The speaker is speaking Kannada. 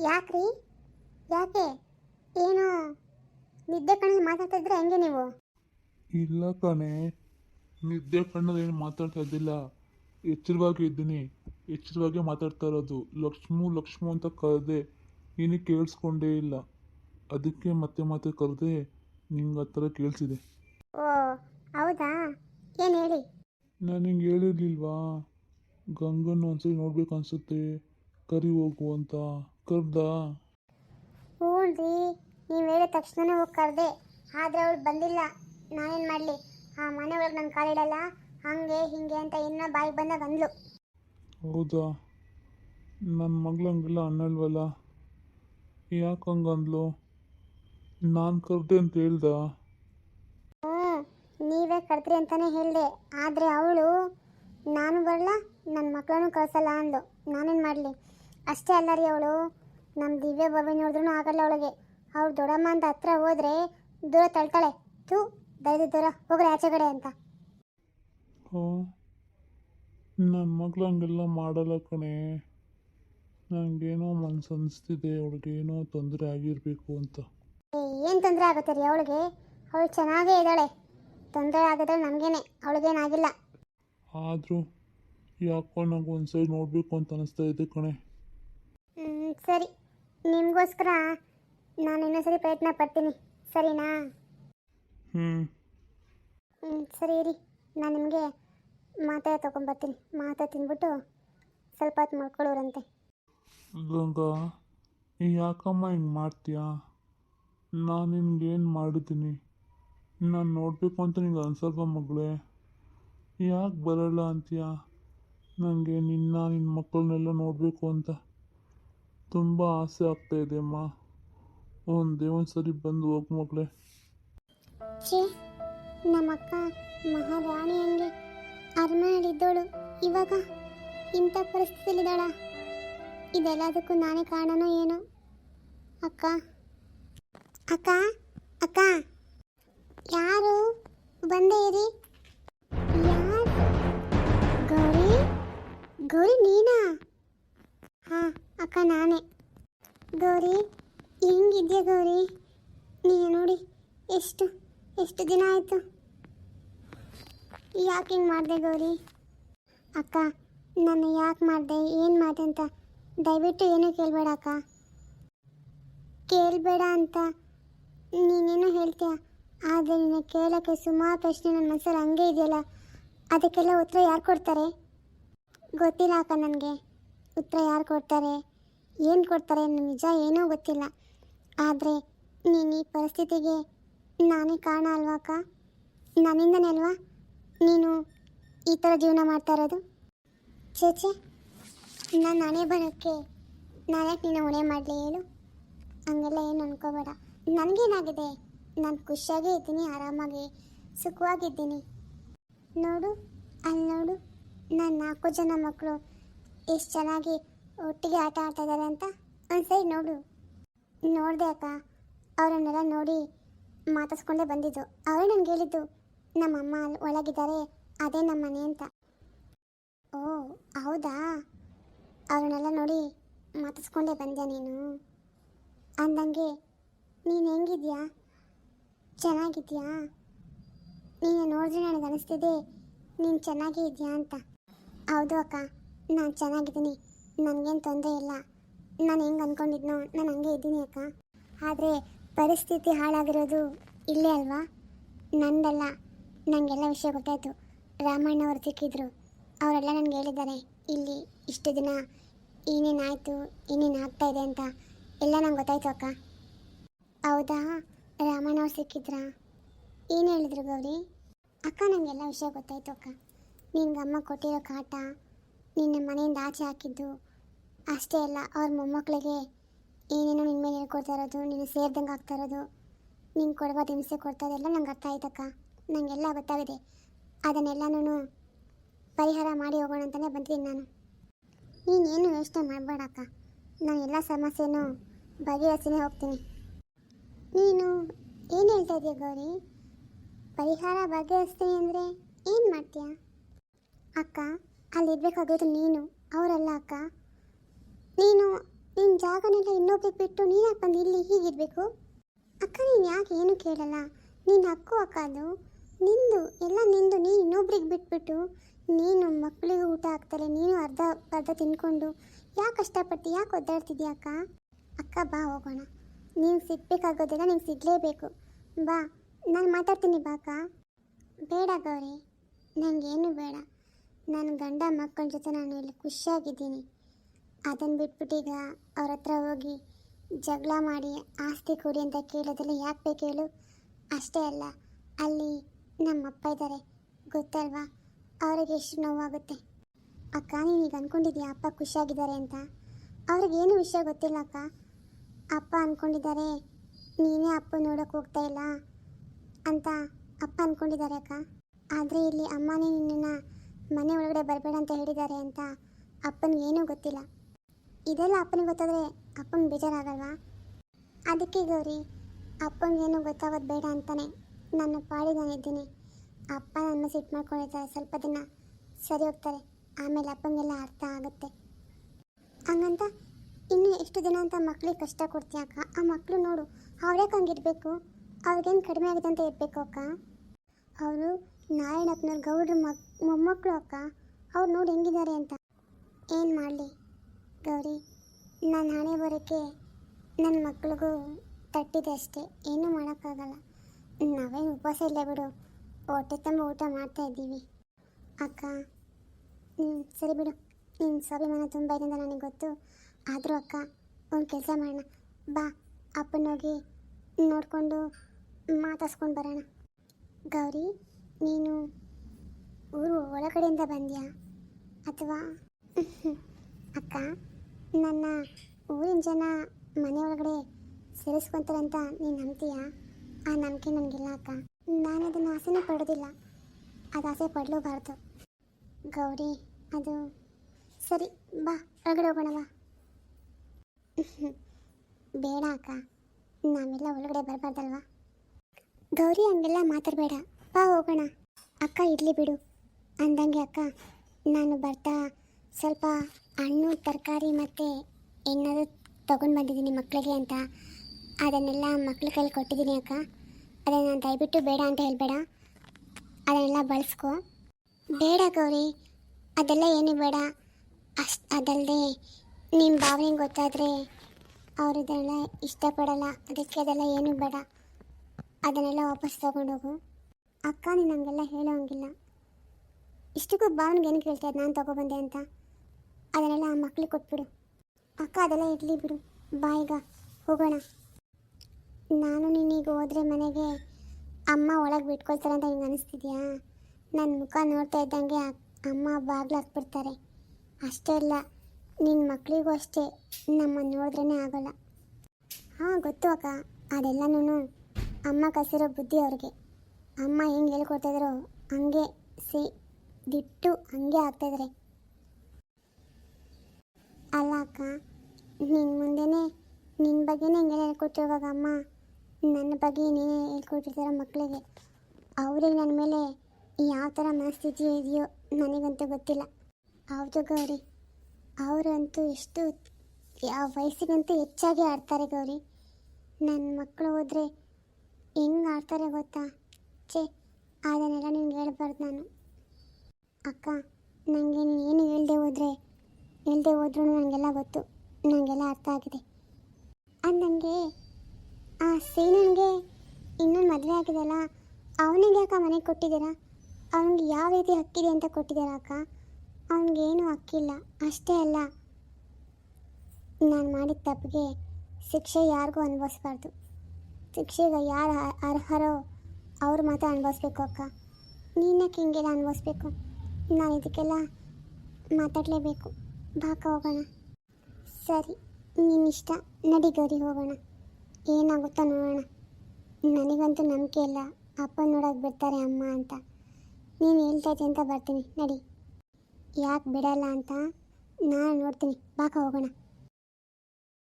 ಯಾಕ್ರಿ? ಯಾಕೆ? ಏನು ನಿದ್ದೆ ಕಣ್ಣಲ್ಲಿ ಮಾತಾಡ್ತಾ ಇದ್ರೆ ಹೆಂಗೆ ನೀವು? ಇಲ್ಲ ಕಣೆ ನಿದ್ದೆ ಕಣ್ಣಲ್ಲಿ ಏನು ಮಾತಾಡ್ತಾ ಇದ್ದಿಲ್ಲ. ಎಚ್ಚರವಾಗಿ ಇದ್ದೀನಿ. ಎಚ್ಚರವಾಗಿ ಮಾತಾಡ್ತಾ ಇರೋದು ಲಕ್ಷ್ಮು ಲಕ್ಷ್ಮು ಅಂತ ಕರೆದೆ ನೀನು ಕೇಳಿಸ್ಕೊಂಡೇ ಇಲ್ಲ. ಅದಕ್ಕೆ ಮತ್ತೆ ಮತ್ತೆ ಕರೆದೆ ನಿಂಗೆ ಆ ಥರ ಕೇಳಿಸಿದೆ. ಓ ಹೌದಾ? ಏನು ಹೇಳಿ? ನಾನು ಹಿಂಗೆ ಹೇಳಿರ್ಲಿಲ್ವಾ? ಗಂಗನ್ನು ಒಂದ್ಸರಿ ನೋಡ್ಬೇಕು ಅನ್ಸುತ್ತೆ. ಕರಿ ಹೋಗು ಅಂತ. ಕರ್ದಾ ಹ್ಞೂನ್ರಿ ನೀವು ಹೇಳಿದ ತಕ್ಷಣನೇ ಹೋಗಿ ಕರೆದೆ. ಆದರೆ ಅವಳು ಬಂದಿಲ್ಲ. ನಾನೇನು ಮಾಡಲಿ? ಆ ಮನೆ ಒಳಗೆ ನನ್ನ ಕಾಲಿಡಲ್ಲ ಹಂಗೆ ಹಿಂಗೆ ಅಂತ ಏನೋ ಬಾಯಿಗೆ ಬಂದಾಗ ಅಂದ್ಲು ಹೌದಾ? ನನ್ನ ಮಗ್ಳಂಗೆಲ್ಲ ಅನ್ನಲ್ವಲ್ಲ? ಯಾಕೆ ಹಂಗಂದ್ಲು? ನಾನು ಕರೆದೆ ಅಂತ ಹೇಳ್ದ? ಹ್ಞೂ ನೀವೇ ಕರೆದ್ರಿ ಅಂತಲೇ ಹೇಳಿದೆ. ಆದರೆ ಅವಳು ನಾನು ಬರಲ್ಲ ನನ್ನ ಮಕ್ಕಳನ್ನು ಕಳಿಸಲ್ಲ ಅಂದು ನಾನೇನು ಮಾಡಲಿ? ಅಷ್ಟೇ ಅಲ್ಲ ರೀ ಅವಳು. ನಮ್ಮ ದಿವ್ಯ ಬಾಬಿ ನೋಡಿದ್ರೂ ಆಗಲ್ಲ ಅವಳಿಗೆ. ಅವ್ಳು ದೊಡ್ಡಮ್ಮ ಅಂತ ಹತ್ರ ಹೋದ್ರೆ ದೂರ ತಳ್ತಾಳೆ. ತೂ ದಯದ ದೂರ ಹೋಗ್ರೆ ಆಚೆ ಕಡೆ ಅಂತ. ಹ್ಞೂ ನನ್ನ ಮಗಳು ಹಂಗೆಲ್ಲ ಮಾಡಲ್ಲ ಕಣೆ. ನನಗೇನೋ ಮನ್ಸು ಅನಿಸ್ತಿದೆ ಅವಳಿಗೇನೋ ತೊಂದರೆ ಆಗಿರಬೇಕು ಅಂತ. ಏನು ತೊಂದರೆ ಆಗುತ್ತೆ ರೀ ಅವಳಿಗೆ? ಅವಳು ಚೆನ್ನಾಗೇ ಇದ್ದಾಳೆ. ತೊಂದರೆ ಆಗಿದ್ರೆ ನನಗೇನೆ ಅವಳಿಗೇನಾಗಿಲ್ಲ. ಆದರೂ ಯಾಕೋ ನಂಗೆ ಒಂದು ಸೈಡ್ ನೋಡಬೇಕು ಅಂತ ಅನಿಸ್ತಾ ಇದೆ ಕಣೆ. ಹ್ಮ್, ಸರಿ. ನಿಮಗೋಸ್ಕರ ನಾನು ಇನ್ನೊಂದ್ಸರಿ ಪ್ರಯತ್ನ ಪಡ್ತೀನಿ. ಸರಿನಾ? ಹ್ಞೂ ಹ್ಞೂ ಸರಿ ಇರಿ. ನಾನು ನಿಮಗೆ ಮಾತೆ ತೊಗೊಂಬರ್ತೀನಿ. ಮಾತೆ ತಿಂದ್ಬಿಟ್ಟು ಸ್ವಲ್ಪ ಹೊತ್ತು ಮಲ್ಕೊಳ್ಳೋರಂತೆ. ಗಂಗಾ ಯಾಕಮ್ಮ ಹಿಂಗೆ ಮಾಡ್ತೀಯಾ? ನಾನು ನಿನ್ಗೇನು ಮಾಡಿದ್ದೀನಿ? ನಾನು ನೋಡಬೇಕು ಅಂತ ನಿಂಗೆ ಅನ್ಸಲ್ವ ಮಗಳೇ? ಯಾಕೆ ಬರಲ್ಲ ಅಂತೀಯ? ನನಗೆ ನಿನ್ನ ನಿನ್ನ ಮಕ್ಕಳನ್ನೆಲ್ಲ ನೋಡಬೇಕು ಅಂತ. ತುಂಬ ಆಸೆ ಆಗ್ತಾ ಇದೆ, ಅಮ್ಮ. ಒಂದೇ ಒಂದು ಸರಿ ಬಂದು ಹೋಗು ಮಗಳೇ. ನಮ್ಮಕ್ಕ ಮಹಾರಾಣಿ ಹಂಗೆ ಅರಮನೆಯಲ್ಲಿದ್ದವಳು ಇವಾಗ ಇಂಥ ಪರಿಸ್ಥಿತಿಲಿದ್ದಾಳ ಇದೆಲ್ಲದಕ್ಕೂ ನಾನೇ ಕಾರಣನೋ ಏನು? ಅಕ್ಕ? ಅಕ್ಕ? ಅಕ್ಕ? ಯಾರು? ಬಂದೇ ಇರಿ. ಗೌರಿ? ಗೌರಿ ನೀನಾ? ಹಾಂ ಅಕ್ಕ, ನಾನೇ. ಗೌರಿ, ಹೆಂಗಿದ್ಯಾ ಗೌರಿ? ನೀ ನೋಡಿ, ಎಷ್ಟು ಎಷ್ಟು ದಿನ ಆಯಿತು? ಯಾಕೆ ಹಿಂಗೆ ಮಾಡಿದೆ ಗೌರಿ? ಅಕ್ಕ ನಾನು ಯಾಕೆ ಮಾಡಿದೆ, ಏನು ಮಾಡಿದೆ ಅಂತ ದಯವಿಟ್ಟು ಏನೂ ಕೇಳಬೇಡ ಅಕ್ಕ. ಕೇಳಬೇಡ ಅಂತ ನೀನೇನೋ ಹೇಳ್ತೀಯ? ಆದರೆ ನಿನ್ನ ಕೇಳೋಕ್ಕೆ ಸುಮಾರು ಪ್ರಶ್ನೆ ನನ್ನ ಮನಸ್ಸಲ್ಲಿ ಹಂಗೆ ಇದೆಯಲ್ಲ, ಅದಕ್ಕೆಲ್ಲ ಉತ್ತರ ಯಾರು ಕೊಡ್ತಾರೆ? ಗೊತ್ತಿಲ್ಲ ಅಕ್ಕ ನನಗೆ. ಉತ್ತರ ಯಾರು ಕೊಡ್ತಾರೆ? ಏನು ಕೊಡ್ತಾರೆ ನಿಜ ಏನೂ ಗೊತ್ತಿಲ್ಲ. ಆದರೆ ನೀನು ಈ ಪರಿಸ್ಥಿತಿಗೆ ನಾನೇ ಕಾರಣ ಅಲ್ವಾ ಅಕ್ಕ? ನನ್ನಿಂದನೇ ಅಲ್ವಾ? ನೀನು ಈ ಥರ ಜೀವನ ಮಾಡ್ತಾ ಇರೋದು? ಚೇಚೆ ನಾನು ನಾನೇ ಬರೋಕ್ಕೆ ನಾನ್ಯಾಕೆ ನಿನ್ನ ಹೊಣೆ ಮಾಡಲಿ ಹೇಳು? ಹಂಗೆಲ್ಲ ಏನು ಅನ್ಕೋಬೇಡ. ನನಗೇನಾಗಿದೆ? ನಾನು ಖುಷಿಯಾಗೇ ಇದ್ದೀನಿ, ಆರಾಮಾಗಿ, ಸುಖವಾಗಿದ್ದೀನಿ. ನೋಡು, ಅಲ್ಲಿ ನೋಡು. ನನ್ನ ನಾಲ್ಕು ಜನ ಮಕ್ಕಳು ಎಷ್ಟು ಚೆನ್ನಾಗಿ ಒಟ್ಟಿಗೆ ಆಟ ಆಡ್ತಾ ಇದ್ದಾರೆ ಅಂತ? ಒಂದ್ಸರಿ ನೋಡು. ನೋಡಿದೆ ಅಕ್ಕ, ಅವರನ್ನೆಲ್ಲ ನೋಡಿ ಮಾತಾಡ್ಸ್ಕೊಂಡೇ ಬಂದಿದ್ದು. ಅವರೇ ನನಗೆ ಹೇಳಿದ್ದು ನಮ್ಮಮ್ಮ ಅಲ್ಲಿ ಒಳಗಿದ್ದಾರೆ, ಅದೇ ನಮ್ಮ ಮನೆ ಅಂತ. ಓ, ಹೌದಾ? ಅವ್ರನ್ನೆಲ್ಲ ನೋಡಿ ಮಾತಾಡ್ಸ್ಕೊಂಡೇ ಬಂದೆ ನೀನು. ಅಂದಂಗೆ, ನೀನು ಹೆಂಗಿದ್ಯಾ? ಚೆನ್ನಾಗಿದ್ಯಾ? ನೀನು ನೋಡಿದ್ರೆ ನನಗೆ ಅನಿಸ್ತಿದೆ, ನೀನು ಚೆನ್ನಾಗೇ ಇದೆಯಾ ಅಂತ. ಹೌದು ಅಕ್ಕ. ನಾನು ಚೆನ್ನಾಗಿದ್ದೀನಿ. ನನಗೇನು ತೊಂದರೆ ಇಲ್ಲ. ನಾನು ಹೆಂಗೆ ಅಂದ್ಕೊಂಡಿದ್ನೋ ನಾನು ಹಂಗೆ ಇದ್ದೀನಿ ಅಕ್ಕ. ಆದರೆ ಪರಿಸ್ಥಿತಿ ಹಾಳಾಗಿರೋದು ಇಲ್ಲೇ ಅಲ್ವಾ? ನಂದಲ್ಲ. ನನಗೆಲ್ಲ ವಿಷಯ ಗೊತ್ತಾಯಿತು. ರಾಮಣ್ಣ ಅವ್ರು ಸಿಕ್ಕಿದ್ರು. ಅವರೆಲ್ಲ ನನಗೆ ಹೇಳಿದ್ದಾರೆ. ಇಲ್ಲಿ ಇಷ್ಟು ದಿನ ಏನೇನಾಯಿತು ಏನೇನು ಇದೆ ಅಂತ ಎಲ್ಲ ನಂಗೆ ಗೊತ್ತಾಯ್ತು ಅಕ್ಕ. ಹೌದಾ? ರಾಮಣ್ಣ ಅವ್ರು ಸಿಕ್ಕಿದ್ರಾ? ಏನು ಹೇಳಿದ್ರು ಗೌರಿ? ಅಕ್ಕ ನನಗೆಲ್ಲ ವಿಷಯ ಗೊತ್ತಾಯ್ತು ಅಕ್ಕ. ನಿನ್ಗೆ ಅಮ್ಮ ಕೊಟ್ಟಿರೋ ಕಾಟ ನಿನ್ನ ಮನೆಯಿಂದ ಆಚೆ ಹಾಕಿದ್ದು. ಅಷ್ಟೇ ಅಲ್ಲ, ಅವ್ರ ಮೊಮ್ಮಕ್ಕಳಿಗೆ ಏನೇನೋ ನಿನ್ನ ಮೇಲೆ ಹೇಳ್ಕೊಡ್ತಾ ಇರೋದು ನೀನು ಸೇರ್ದಂಗೆ ಆಗ್ತಾ ಇರೋದು ನೀನು ಕೊಡುವ ಹಿಂಸೆ ಕೊಡ್ತಾ ಇದೆಲ್ಲ ನಂಗೆ ಅರ್ಥ ಆಯ್ತಕ್ಕ. ನಂಗೆಲ್ಲ ಗೊತ್ತಾಗಿದೆ. ಅದನ್ನೆಲ್ಲನೂ ಪರಿಹಾರ ಮಾಡಿ ಹೋಗೋಣ ಅಂತಲೇ ಬಂದಿದ್ದೀನಿ ನಾನು. ನೀನೇನು ಯೋಚನೆ ಮಾಡಬೇಡಕ್ಕ. ನಾನು ಎಲ್ಲ ಸಮಸ್ಯೆನೂ ಬಗೆಹರಿಸಿನೇ ಹೋಗ್ತೀನಿ. ನೀನು ಏನು ಹೇಳ್ತಾ ಇದೀಯ ಗೌರಿ? ಪರಿಹಾರ ಬಗೆಹರಿಸ್ತೀನಿ ಅಂದರೆ ಏನು ಮಾಡ್ತೀಯ? ಅಕ್ಕ ಅಲ್ಲಿರ್ಬೇಕಾಗಿರೋದು ನೀನು, ಅವರಲ್ಲ ಅಕ್ಕ. ನೀನು ನಿನ್ನ ಜಾಗನೆಲ್ಲ ಇನ್ನೊಬ್ರಿಗೆ ಬಿಟ್ಟು ನೀನು ಯಾಕೆ ಬಂದು ಇಲ್ಲಿ ಹೀಗಿರಬೇಕು? ಅಕ್ಕ, ನೀನು ಯಾಕೆ ಏನು ಕೇಳಲ್ಲ? ನಿನ್ನ ಹಕ್ಕು ಅಕ್ಕ ಅದು. ನಿಂದು, ಎಲ್ಲ ನಿಂದು. ನೀ ಇನ್ನೊಬ್ರಿಗೆ ಬಿಟ್ಬಿಟ್ಟು ನೀನು ಮಕ್ಕಳಿಗೆ ಊಟ ಹಾಕ್ತಾರೆ, ನೀನು ಅರ್ಧ ಅರ್ಧ ತಿನ್ಕೊಂಡು ಯಾಕೆ ಕಷ್ಟಪಟ್ಟು ಯಾಕೆ ಒದ್ದಾಡ್ತಿದ್ಯಾ ಅಕ್ಕ? ಅಕ್ಕ, ಬಾ ಹೋಗೋಣ. ನೀನು ಸಿಗ್ಬೇಕಾಗೋದಿಲ್ಲ ನೀನು ಸಿಗಲೇಬೇಕು. ಬಾ, ನಾನು ಮಾತಾಡ್ತೀನಿ ಬಾ ಅಕ್ಕ. ಬೇಡ ಗೌರಿ ನನಗೇನು ಬೇಡ. ನನ್ನ ಗಂಡ ಮಕ್ಕಳ ಜೊತೆ ನಾನು ಇಲ್ಲಿ ಖುಷಿಯಾಗಿದ್ದೀನಿ. ಅದನ್ನು ಬಿಟ್ಬಿಟ್ಟೀಗ ಅವ್ರ ಹತ್ರ ಹೋಗಿ ಜಗಳ ಮಾಡಿ ಆಸ್ತಿ ಕೊಡಿ ಅಂತ ಕೇಳೋದೆಲ್ಲ ಯಾಕೆ ಬೇಕು ಹೇಳು? ಅಷ್ಟೇ ಅಲ್ಲ, ಅಲ್ಲಿ ನಮ್ಮಪ್ಪ ಇದ್ದಾರೆ ಗೊತ್ತಲ್ವಾ? ಅವ್ರಿಗೆ ಎಷ್ಟು ನೋವಾಗುತ್ತೆ. ಅಕ್ಕ ನೀನೀಗ ಅಂದ್ಕೊಂಡಿದ್ಯಾ ಅಪ್ಪ ಖುಷಿಯಾಗಿದ್ದಾರೆ ಅಂತ? ಅವ್ರಿಗೇನು ವಿಷಯ ಗೊತ್ತಿಲ್ಲ ಅಕ್ಕ. ಅಪ್ಪ ಅಂದ್ಕೊಂಡಿದ್ದಾರೆ ನೀನೇ ಅಪ್ಪ ನೋಡೋಕೆ ಹೋಗ್ತಾ ಇಲ್ಲ ಅಂತ ಅಪ್ಪ ಅಂದ್ಕೊಂಡಿದ್ದಾರೆ ಅಕ್ಕ. ಆದರೆ ಇಲ್ಲಿ ಅಮ್ಮನೇ ನಿನ್ನನ್ನು ಮನೆ ಒಳಗಡೆ ಬರಬೇಡ ಅಂತ ಹೇಳಿದ್ದಾರೆ ಅಂತ ಅಪ್ಪನಿಗೆ ಏನೂ ಗೊತ್ತಿಲ್ಲ. ಇದೆಲ್ಲ ಅಪ್ಪನಿಗೆ ಗೊತ್ತಾದರೆ ಅಪ್ಪನಿಗೆ ಬೇಜಾರಾಗಲ್ವಾ? ಅದಕ್ಕೆ ಗೌರಿ ಅಪ್ಪನಿಗೇನು ಗೊತ್ತಾಗೋದು ಬೇಡ ಅಂತಾನೆ ನನ್ನ ಪಾಡಿ ನಾನಿದ್ದೀನಿ ಅಪ್ಪ ನನ್ನ ಸಿಟ್ಟು ಮಾಡ್ಕೊಂಡಿರ್ತಾರೆ ಸ್ವಲ್ಪ ದಿನ ಸರಿ ಹೋಗ್ತಾರೆ. ಆಮೇಲೆ ಅಪ್ಪನಿಗೆಲ್ಲ ಅರ್ಥ ಆಗುತ್ತೆ. ಹಂಗಂತ ಇನ್ನು ಎಷ್ಟು ದಿನ ಅಂತ ಮಕ್ಳಿಗೆ ಕಷ್ಟ ಕೊಡ್ತೀಯ ಅಕ್ಕ? ಆ ಮಕ್ಕಳು ನೋಡು, ಅವ್ರ್ಯಾಕೆ ಇರಬೇಕು? ಅವ್ರಿಗೇನು ಕಡಿಮೆ ಆಗಿದೆ ಅಂತ ಇರಬೇಕು ಅಕ್ಕ? ಅವರು ನಾರಾಯಣಪ್ಪನವ್ರ ಗೌಡ್ರ ಮಕ್, ಮೊಮ್ಮಕ್ಕಳು ಅಕ್ಕ. ಅವ್ರು ನೋಡಿ ಹೆಂಗಿದ್ದಾರೆ ಅಂತ. ಏನು ಮಾಡಲಿ? ಗೌರಿ ನನ್ನ ಹಣೆ ಬರೋಕ್ಕೆ ನನ್ನ ಮಕ್ಳಿಗೂ ತಟ್ಟಿದೆ ಅಷ್ಟೇ. ಏನೂ ಮಾಡೋಕ್ಕಾಗಲ್ಲ. ನಾವೇನು ಉಪವಾಸ ಇಲ್ಲ ಬಿಡು. ಹೊಟ್ಟೆ ತುಂಬ ಊಟ ಮಾಡ್ತಾ ಇದ್ದೀವಿ. ಅಕ್ಕ ಹ್ಞೂ ಸರಿ ಬಿಡು. ನಿನ್ನ ಸ್ವಾಭಿಮಾನ ತುಂಬ ಇದೆ ಅಂತ ನನಗೆ ಗೊತ್ತು. ಆದರೂ ಅಕ್ಕ, ಒಂದು ಕೆಲಸ ಮಾಡೋಣ. ಬಾ ಅಪ್ಪನೋಗಿ ನೋಡಿಕೊಂಡು ಮಾತಾಡ್ಸ್ಕೊಂಡು ಬರೋಣ. ಗೌರಿ, ನೀನು ಊರು ಒಳಗಡೆಯಿಂದ ಬಂದ್ಯಾ ಅಥವಾ? ಅಕ್ಕ, ನನ್ನ ಊರಿನ ಜನ ಮನೆ ಒಳಗಡೆ ಸೇರಿಸ್ಕೊಂತಾರೆ ಅಂತ ನೀನು ನಂಬ್ತೀಯಾ? ಆ ನಂಬಿಕೆ ನನಗಿಲ್ಲ ಅಕ್ಕ. ನಾನು ಅದನ್ನು ಆಸೆನೂ ಪಡೋದಿಲ್ಲ. ಅದು ಆಸೆ ಪಡಲೂಬಾರ್ದು. ಗೌರಿ, ಅದು ಸರಿ, ಬಾ, ಒಳಗಡೆ ಹೋಗೋಣ, ಬಾ. ಬೇಡ ಅಕ್ಕ. ನಾವೆಲ್ಲ ಒಳಗಡೆ ಬರಬಾರ್ದಲ್ವಾ? ಗೌರಿ ಹಂಗೆಲ್ಲ ಮಾತಾಡಬೇಡ. ಬಾ ಹೋಗೋಣ. ಅಕ್ಕ ಇರಲಿ ಬಿಡು. ಅಂದಂಗೆ ಅಕ್ಕ, ನಾನು ಬರ್ತಾ ಸ್ವಲ್ಪ ಹಣ್ಣು, ತರಕಾರಿ ಮತ್ತು ಏನಾದರೂ ತೊಗೊಂಡು ಬಂದಿದ್ದೀನಿ ಮಕ್ಕಳಿಗೆ ಅಂತ. ಅದನ್ನೆಲ್ಲ ಮಕ್ಳ ಕೈಲಿ ಕೊಟ್ಟಿದ್ದೀನಿ ಅಕ್ಕ. ಅದನ್ನು ದಯವಿಟ್ಟು ಬೇಡ ಅಂತ ಹೇಳಬೇಡ. ಅದನ್ನೆಲ್ಲ ಬಳಸ್ಕೊ. ಬೇಡ ಗೌರಿ. ಅದೆಲ್ಲ ಏನು ಬೇಡ. ಅಷ್ಟು ಅದಲ್ಲದೆ ನಿಮ್ಮ ಭಾವನೆಗೆ ಗೊತ್ತಾದರೆ ಅವರು ಇದನ್ನೆಲ್ಲ ಇಷ್ಟಪಡಲ್ಲ. ಅದಕ್ಕೆ ಅದೆಲ್ಲ ಏನೂ ಬೇಡ. ಅದನ್ನೆಲ್ಲ ವಾಪಸ್ ತೊಗೊಂಡೋಗು ಅಕ್ಕ ನೀನು ಹಂಗೆಲ್ಲ ಹೇಳೋ ಹಂಗಿಲ್ಲ. ಇಷ್ಟಕ್ಕೂ ಭಾವನಿಗೆ ಏನು ಕೇಳ್ತಾ ನಾನು ತೊಗೊಬಂದೆ ಅಂತ. ಅದನ್ನೆಲ್ಲ ಆ ಮಕ್ಳಿಗೆ ಕೊಟ್ಬಿಡು. ಅಕ್ಕ ಅದೆಲ್ಲ ಇರಲಿ ಬಿಡು. ಬಾಯಿಗ ಹೋಗೋಣ. ನಾನು ನೀನೀಗ ಹೋದರೆ ಮನೆಗೆ ಅಮ್ಮ ಒಳಗೆ ಬಿಟ್ಕೊಳ್ತಾರೆ ಅಂತ ನಿಂಗೆ ಅನಿಸ್ತಿದ್ಯಾ? ನನ್ನ ಮುಖ ನೋಡ್ತಾ ಇದ್ದಂಗೆ ಅಮ್ಮ ಬಾಗ್ಲು ಹಾಕ್ಬಿಡ್ತಾರೆ ಅಷ್ಟೇ ಇಲ್ಲ ನಿನ್ನ ಮಕ್ಕಳಿಗೂ ಅಷ್ಟೇ. ನಮ್ಮನ್ನು ನೋಡಿದ್ರೇ ಆಗೋಲ್ಲ. ಹಾಂ, ಗೊತ್ತು ಅಕ್ಕ. ಅದೆಲ್ಲನೂ ಅಮ್ಮ ಕಸಿರೋ ಬುದ್ಧಿ ಅವ್ರಿಗೆ. ಅಮ್ಮ ಹೆಂಗೆ ಹೇಳ್ಕೊಡ್ತಾಯಿದ್ರು ಹಂಗೆ ಸಿ, ದಿಟ್ಟು ಹಂಗೆ ಆಗ್ತಾಯಿದ್ರೆ ಅಲ್ಲ ಅಕ್ಕ ನಿನ್ನ ಮುಂದೆನೇ ನಿನ್ನ ಬಗ್ಗೆನೇ ಹೆಂಗೆ ಹೇಳ್ಕೊಟ್ಟಿರುವಾಗ ಅಮ್ಮ, ನನ್ನ ಬಗ್ಗೆ ನೀನೇ ಹೇಳ್ಕೊಟ್ಟಿರ್ತಾರ ಮಕ್ಕಳಿಗೆ ಅವ್ರಿಗೆ ನನ್ನ ಮೇಲೆ ಯಾವ ಥರ ಮನಸ್ಥಿತಿ ಇದೆಯೋ ನನಗಂತೂ ಗೊತ್ತಿಲ್ಲ. ಹೌದು ಗೌರಿ. ಅವರಂತೂ ಎಷ್ಟು, ಯಾವ ವಯಸ್ಸಿಗಂತೂ ಹೆಚ್ಚಾಗಿ ಆಡ್ತಾರೆ ಗೌರಿ. ನನ್ನ ಮಕ್ಕಳು ಹೋದರೆ ಹೆಂಗೆ ಆಡ್ತಾರೆ ಗೊತ್ತಾ? ಛೇ, ಅದನ್ನೆಲ್ಲ ನಿಮ್ಗೆ ಹೇಳ್ಬಾರ್ದು ನಾನು. ಅಕ್ಕ ನನಗೆ ನೀನು ಏನು ಹೇಳ್ದೆ ಹೋದರೆ, ಹೇಳ್ದೆ ಹೋದ್ರೂ ನನಗೆಲ್ಲ ಗೊತ್ತು. ನನಗೆಲ್ಲ ಅರ್ಥ ಆಗಿದೆ. ಅಂದಂಗೆ ಆ ಸೀನನ್ಗೆ ಇನ್ನೊಂದು ಮದುವೆ ಆಗಿದೆಯಲ್ಲ, ಅವನಿಗೆ ಅಕ್ಕ ಮನೆಗೆ ಕೊಟ್ಟಿದ್ದೀರಾ? ಅವನಿಗೆ ಯಾವ ರೀತಿ ಹಕ್ಕಿದೆ ಅಂತ ಕೊಟ್ಟಿದ್ದೀರಾ ಅಕ್ಕ? ಅವನಿಗೇನು ಹಕ್ಕಿಲ್ಲ, ಅಷ್ಟೇ ಅಲ್ಲ. ನಾನು ಮಾಡಿದ ತಪ್ಪಿಗೆ ಶಿಕ್ಷೆ ಯಾರಿಗೂ ಅನುಭವಿಸ್ಬಾರ್ದು. ಶಿಕ್ಷೆಗೆ ಯಾರು ಅರ್ಹರೋ ಅವ್ರು ಮಾತ್ರ ಅನುಭವಿಸ್ಬೇಕು ಅಕ್ಕ. ನೀನಕ್ಕೆ ಹಿಂಗೆಲ್ಲ ಅನುಭವಿಸ್ಬೇಕು? ನಾನು ಇದಕ್ಕೆಲ್ಲ ಮಾತಾಡಲೇಬೇಕು. ಬಾಕ ಹೋಗೋಣ. ಸರಿ ನಿನ್ನಿಷ್ಟ ನಡಿ ಗೌರಿ ಹೋಗೋಣ. ಏನಾಗುತ್ತೋ ನೋಡೋಣ. ನನಗಂತೂ ನಂಬಿಕೆ ಇಲ್ಲ. ಅಪ್ಪ ನೋಡೋಕೆ ಬಿಡ್ತಾರೆ ಅಮ್ಮ ಅಂತ. ನೀನು ಹೇಳ್ತೈತೆ ಅಂತ ಬರ್ತೀನಿ. ನಡಿ. ಯಾಕೆ ಬಿಡಲ್ಲ ಅಂತ ನಾನು ನೋಡ್ತೀನಿ. ಬಾಕ ಹೋಗೋಣ.